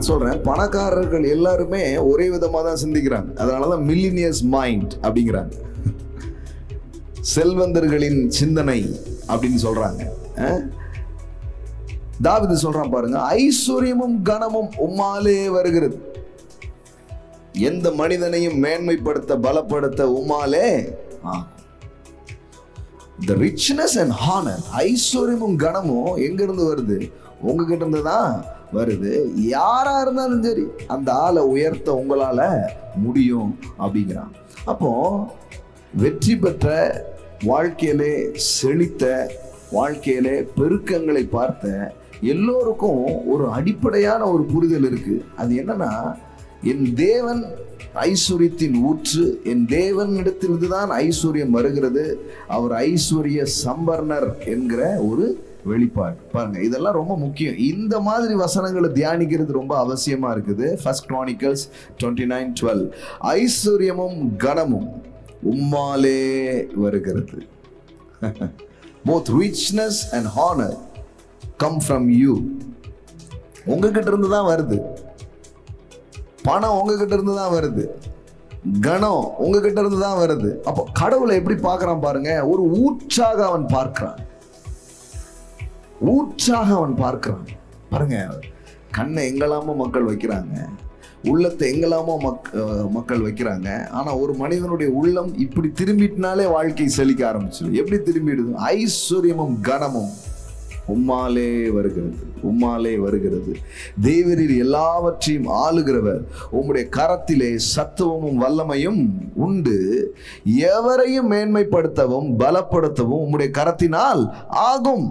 நான் சொல்றேன் பணக்காரர்கள் எல்லாருமே ஒரே விதமாக தான் சிந்திக்கிறாங்க. அதனால தான் மில்லினியஸ் மைண்ட் அப்படிங்கிறாங்க. செல்வந்தர்களின் சிந்தனை அப்படின்னு சொல்றாங்க. அஹ்? தாவீது சொல்றான் பாருங்க ஐஸ்வர்யமும் கனமும் உம்மாலே வருகிறது. எந்த மனிதனையும் மேன்மைப்படுத்த பலப்படுத்த உமாலே ஆகும். த ரிச்னஸ் அண்ட் ஹானர் ஐஸ்வர்யமும் கனமும் எங்க இருந்து வருது? உங்ககிட்ட இருந்து தான் வருது. யாரா இருந்தாலும் சரி அந்த ஆளை உயர்த்த உங்களால முடியும் அப்படிங்கிறான். அப்போ வெற்றி பெற்ற வாழ்க்கையிலே செழித்த வாழ்க்கையிலே பெருக்கங்களை பார்த்த எல்லோருக்கும் ஒரு அடிப்படையான ஒரு புரிதல் இருக்கு. அது என்னன்னா என் தேவன் ஐஸ்வர்யத்தின் ஊற்று என் தேவனிடத்திலிருந்து தான் ஐஸ்வர்யம் வருகிறது. அவர் ஐஸ்வர்ய சம்பர்ணர் என்கிற ஒரு வெளிப்பாடு. பாருங்க இதெல்லாம் ரொம்ப முக்கியம். இந்த மாதிரி வசனங்களை தியானிக்கிறது ரொம்ப அவசியமா இருக்குது. First Chronicles twenty nine twelve ஐஸ்வர்யமும் கனமும் உம்மாலே வருகிறது. Both richness and honour come from you உங்ககிட்ட இருந்து தான் வருது. பணம் உங்ககிட்ட இருந்து தான் வருது. கணம் உங்ககிட்ட இருந்து தான் வருது. அப்போ கடவுளை எப்படி பார்க்குறான் பாருங்க? ஒரு ஊற்றாக அவன் பார்க்கிறான். ஊற்றாக அவன் பார்க்கிறான். பாருங்க கண்ணை எங்கெல்லாமோ மக்கள் வைக்கிறாங்க உள்ளத்தை எங்கெல்லாமோ மக் மக்கள் வைக்கிறாங்க. ஆனால் ஒரு மனிதனுடைய உள்ளம் இப்படி திரும்பிட்டினாலே வாழ்க்கை செழிக்க ஆரம்பிச்சிடும். எப்படி திரும்பிடுது? ஐஸ்வர்யமும் கனமும் உம்மாலே வருகிறது உம்மாலே வருகிறது. தேவரீர் எல்லாவற்றையும் ஆளுகிறவர். உம்முடைய கரத்திலே சத்துவமும் வல்லமையும் உண்டு. எவரையும் மேன்மைப்படுத்தவும் பலப்படுத்தவும் உம்முடைய கரத்தினால் ஆகும்.